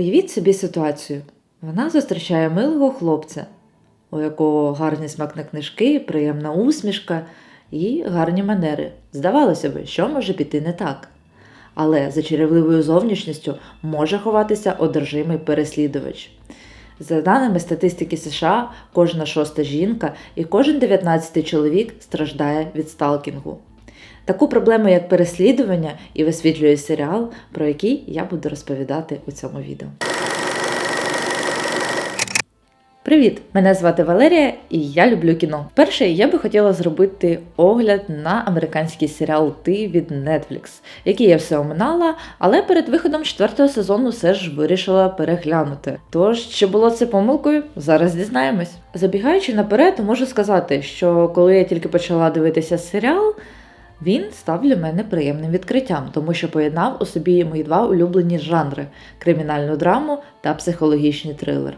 Уявіть собі ситуацію. Вона зустрічає милого хлопця, у якого гарний смак на книжки, приємна усмішка і гарні манери. Здавалося б, що може піти не так. Але за чарівливою зовнішністю може ховатися одержимий переслідувач. За даними статистики США, кожна шоста жінка і кожен дев'ятнадцятий чоловік страждає від сталкінгу. Таку проблему, як переслідування, і висвітлює серіал, про який я буду розповідати у цьому відео. Привіт! Мене звати Валерія і я люблю кіно. Перше, я би хотіла зробити огляд на американський серіал Ти від Netflix, який я все оминала, але перед виходом четвертого сезону все ж вирішила переглянути. Тож, чи було це помилкою, зараз дізнаємось. Забігаючи наперед, можу сказати, що коли я тільки почала дивитися серіал. Він став для мене приємним відкриттям, тому що поєднав у собі мої два улюблені жанри кримінальну драму та психологічний трилер.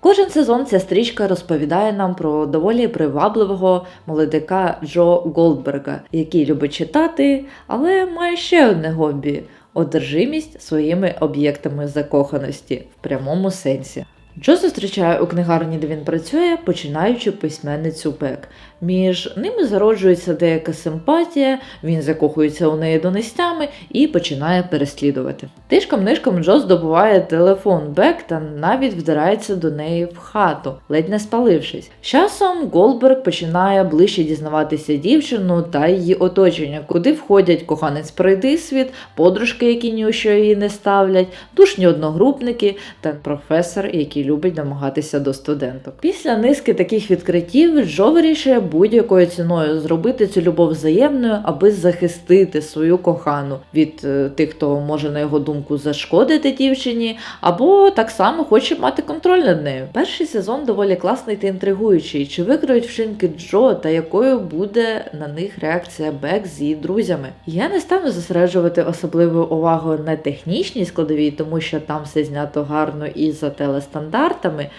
Кожен сезон ця стрічка розповідає нам про доволі привабливого молодика Джо Голдберга, який любить читати, але має ще одне хобі одержимість своїми об'єктами закоханості в прямому сенсі. Джо зустрічає у книгарні, де він працює, починаючи письменницю Бек. Між ними зароджується деяка симпатія, він закохується у неї донестями і починає переслідувати. Тишком нишком Джо здобуває телефон Бек та навіть вдирається до неї в хату, ледь не спалившись. З Часом Голдберг починає ближче дізнаватися дівчину та її оточення, куди входять коханець пройдисвіт, подружки, які ні її не ставлять, душні одногрупники та професор, який любить домагатися до студенток. Після низки таких відкриттів Джо вирішує будь-якою ціною зробити цю любов взаємною, аби захистити свою кохану від е, тих, хто може на його думку зашкодити дівчині, або так само хоче мати контроль над нею. Перший сезон доволі класний та інтригуючий. Чи викриють вчинки Джо та якою буде на них реакція Бек з її друзями? Я не стану зосереджувати особливу увагу на технічній складовій, тому що там все знято гарно і за телестандартами.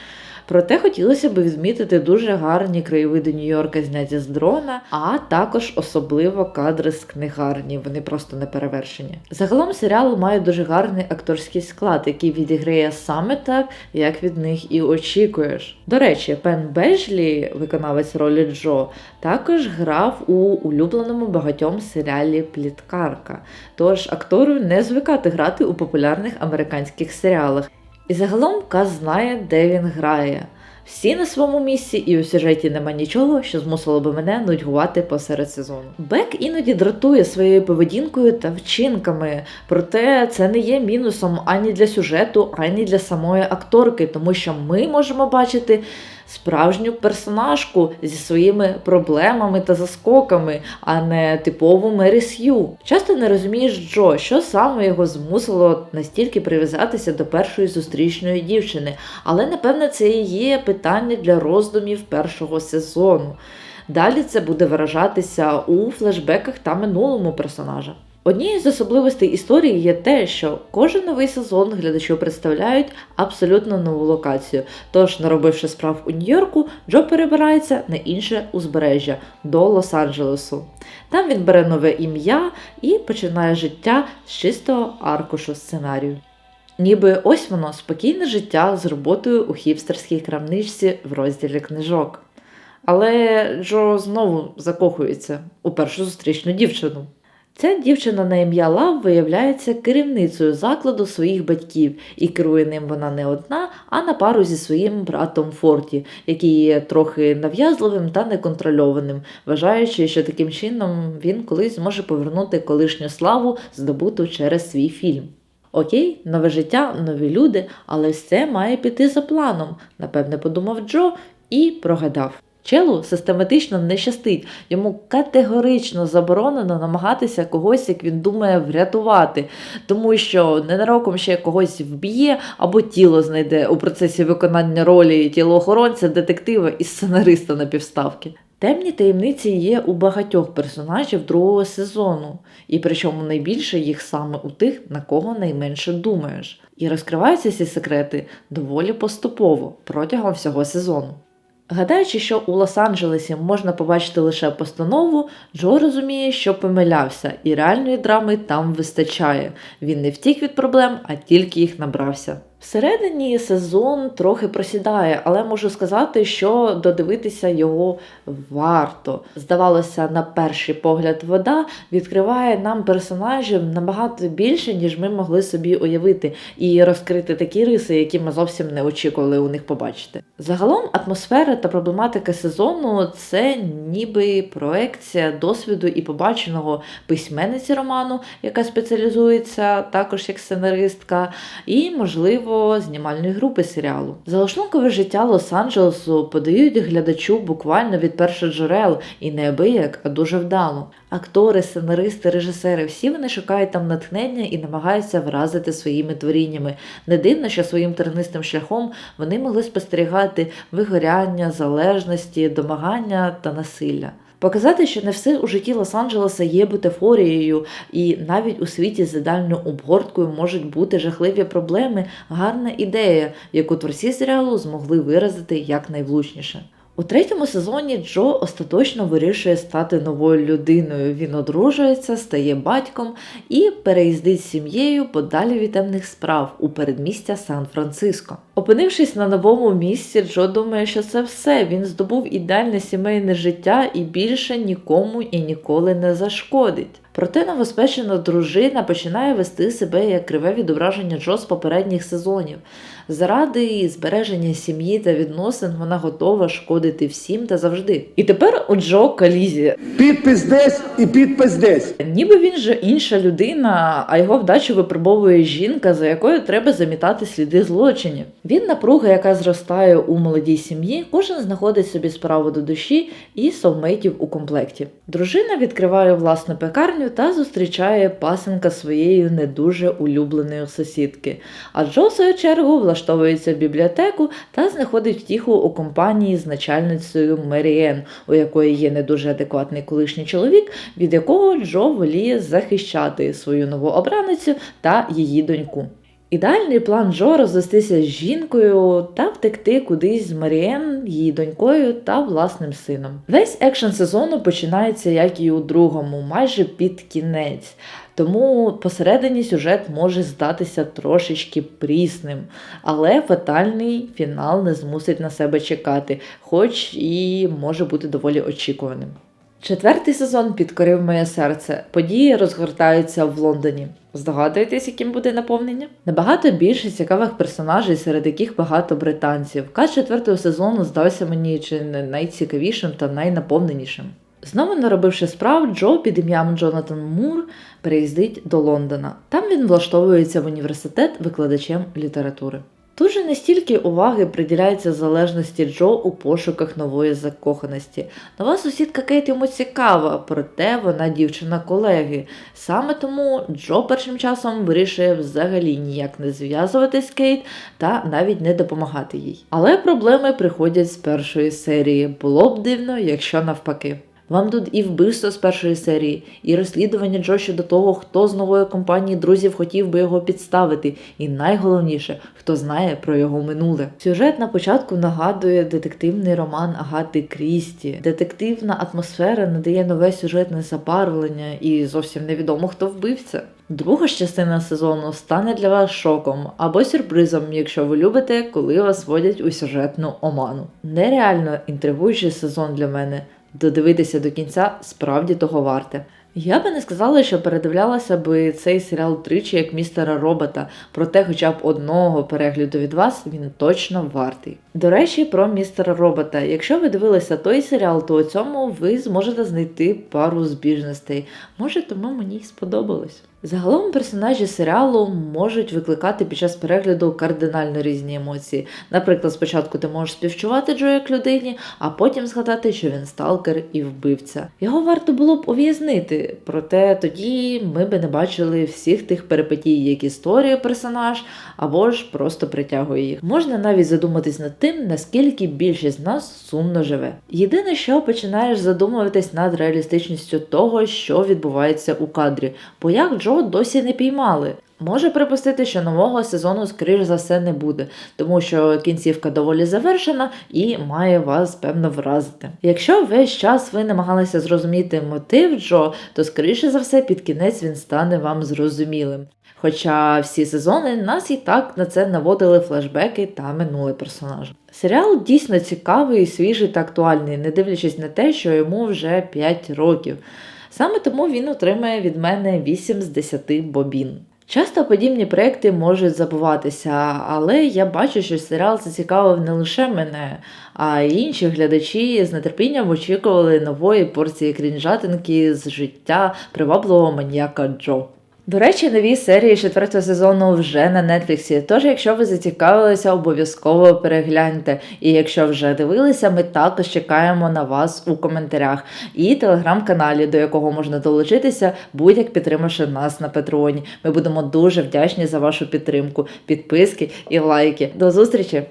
Проте хотілося б відмітити дуже гарні краєвиди Нью-Йорка, зняті з дрона, а також особливо кадри з книгарні. Вони просто не перевершені. Загалом серіал має дуже гарний акторський склад, який відіграє саме так, як від них і очікуєш. До речі, Пен Беджлі, виконавець ролі Джо, також грав у улюбленому багатьом серіалі Пліткарка. Тож актору не звикати грати у популярних американських серіалах. І загалом Каз знає, де він грає. Всі на своєму місці, і у сюжеті нема нічого, що змусило би мене нудьгувати посеред сезону. Бек іноді дратує своєю поведінкою та вчинками, проте це не є мінусом ані для сюжету, ані для самої акторки, тому що ми можемо бачити справжню персонажку зі своїми проблемами та заскоками, а не типову Мері Сью. Часто не розумієш Джо, що саме його змусило настільки прив'язатися до першої зустрічної дівчини, але напевне це і є питання для роздумів першого сезону. Далі це буде виражатися у флешбеках та минулому персонажа. Однією з особливостей історії є те, що кожен новий сезон глядачу представляють абсолютно нову локацію. Тож, наробивши справ у Нью-Йорку, Джо перебирається на інше узбережжя до Лос-Анджелесу. Там він бере нове ім'я і починає життя з чистого аркушу сценарію. Ніби ось воно спокійне життя з роботою у хіпстерській крамничці в розділі книжок. Але Джо знову закохується у першу зустрічну дівчину. Ця дівчина на ім'я Лав виявляється керівницею закладу своїх батьків, і керує ним вона не одна, а на пару зі своїм братом Форті, який є трохи нав'язливим та неконтрольованим, вважаючи, що таким чином він колись зможе повернути колишню славу, здобуту через свій фільм. Окей, нове життя, нові люди, але все має піти за планом, напевне, подумав Джо і прогадав. Челу систематично не щастить, йому категорично заборонено намагатися когось, як він думає, врятувати, тому що ненароком ще когось вб'є або тіло знайде у процесі виконання ролі тілоохоронця, детектива і сценариста на півставки. Темні таємниці є у багатьох персонажів другого сезону, і причому найбільше їх саме у тих, на кого найменше думаєш. І розкриваються ці секрети доволі поступово протягом всього сезону. Гадаючи, що у Лос-Анджелесі можна побачити лише постанову, Джо розуміє, що помилявся, і реальної драми там вистачає. Він не втік від проблем, а тільки їх набрався. Всередині сезон трохи просідає, але можу сказати, що додивитися його варто. Здавалося, на перший погляд, вода відкриває нам персонажів набагато більше, ніж ми могли собі уявити, і розкрити такі риси, які ми зовсім не очікували у них побачити. Загалом атмосфера та проблематика сезону це ніби проекція досвіду і побаченого письменниці роману, яка спеціалізується також як сценаристка, і, можливо, знімальної групи серіалу. Залаштункове життя Лос-Анджелесу подають глядачу буквально від перших джерел і неабияк, а дуже вдало. Актори, сценаристи, режисери всі вони шукають там натхнення і намагаються вразити своїми творіннями. Не дивно, що своїм тернистим шляхом вони могли спостерігати вигоряння, залежності, домагання та насилля. Показати, що не все у житті Лос-Анджелеса є бутафорією, і навіть у світі з ідеальною обгорткою можуть бути жахливі проблеми, гарна ідея, яку творці серіалу змогли виразити якнайвлучніше. У третьому сезоні Джо остаточно вирішує стати новою людиною. Він одружується, стає батьком і переїздить з сім'єю подалі від темних справ у передмістя Сан-Франциско. Опинившись на новому місці, Джо думає, що це все. Він здобув ідеальне сімейне життя і більше нікому і ніколи не зашкодить. Проте новоспечена дружина починає вести себе як криве відображення Джо з попередніх сезонів. Заради збереження сім'ї та відносин вона готова шкодити всім та завжди. І тепер у Джо колізія. Підпис десь і підпис десь. Ніби він же інша людина, а його вдачу випробовує жінка, за якою треба замітати сліди злочинів. Він напруга, яка зростає у молодій сім'ї, кожен знаходить собі справу до душі і совмейтів у комплекті. Дружина відкриває власну пекарню та зустрічає пасенка своєї не дуже улюбленої сусідки. А Джо, в свою чергу, влаштовується в бібліотеку та знаходить втіху у компанії з начальницею Меріен, у якої є не дуже адекватний колишній чоловік, від якого Джо воліє захищати свою нову обраницю та її доньку. Ідеальний план Джо розвестися з жінкою та втекти кудись з Маріен, її донькою та власним сином. Весь екшен сезону починається, як і у другому, майже під кінець. Тому посередині сюжет може здатися трошечки прісним, але фатальний фінал не змусить на себе чекати, хоч і може бути доволі очікуваним. Четвертий сезон підкорив моє серце. Події розгортаються в Лондоні. Здогадуєтесь, яким буде наповнення? Набагато більше цікавих персонажей, серед яких багато британців. Каз четвертого сезону здався мені чи не найцікавішим та найнаповненішим. Знову наробивши справ, Джо під ім'ям Джонатан Мур переїздить до Лондона. Там він влаштовується в університет викладачем літератури. Тут же не стільки уваги приділяється залежності Джо у пошуках нової закоханості. Нова сусідка Кейт йому цікава, проте вона дівчина колеги. Саме тому Джо першим часом вирішує взагалі ніяк не зв'язуватись Кейт та навіть не допомагати їй. Але проблеми приходять з першої серії. Було б дивно, якщо навпаки. Вам тут і вбивство з першої серії, і розслідування Джо щодо того, хто з нової компанії друзів хотів би його підставити, і найголовніше, хто знає про його минуле. Сюжет на початку нагадує детективний роман Агати Крісті. Детективна атмосфера надає нове сюжетне забарвлення, і зовсім невідомо, хто вбивця. Друга ж частина сезону стане для вас шоком або сюрпризом, якщо ви любите, коли вас водять у сюжетну оману. Нереально інтригуючий сезон для мене. Додивитися до кінця справді того варте. Я би не сказала, що передивлялася би цей серіал тричі як містера робота, проте хоча б одного перегляду від вас він точно вартий. До речі, про містера робота. Якщо ви дивилися той серіал, то у цьому ви зможете знайти пару збіжностей. Може, тому мені й сподобалось. Загалом персонажі серіалу можуть викликати під час перегляду кардинально різні емоції. Наприклад, спочатку ти можеш співчувати Джо як людині, а потім згадати, що він сталкер і вбивця. Його варто було б ув'язнити, проте тоді ми би не бачили всіх тих перипетій, які створює персонаж, або ж просто притягує їх. Можна навіть задуматись над тим, наскільки більшість з нас сумно живе. Єдине, що починаєш задумуватись над реалістичністю того, що відбувається у кадрі, бо як Джо досі не піймали. Може припустити, що нового сезону, скоріш за все, не буде, тому що кінцівка доволі завершена і має вас певно вразити. Якщо весь час ви намагалися зрозуміти мотив Джо, то скоріше за все під кінець він стане вам зрозумілим. Хоча всі сезони нас і так на це наводили флешбеки та минулий персонаж. Серіал дійсно цікавий, свіжий та актуальний, не дивлячись на те, що йому вже 5 років. Саме тому він отримає від мене 8 з 10 бобін. Часто подібні проекти можуть забуватися, але я бачу, що серіал зацікавив не лише мене, а й інші глядачі з нетерпінням очікували нової порції крінжатинки з життя привабливого маньяка Джо. До речі, нові серії четвертого сезону вже на Нетфліксі. Тож, якщо ви зацікавилися, обов'язково перегляньте. І якщо вже дивилися, ми також чекаємо на вас у коментарях і телеграм-каналі, до якого можна долучитися, будь-як підтримавши нас на Патреоні. Ми будемо дуже вдячні за вашу підтримку, підписки і лайки. До зустрічі!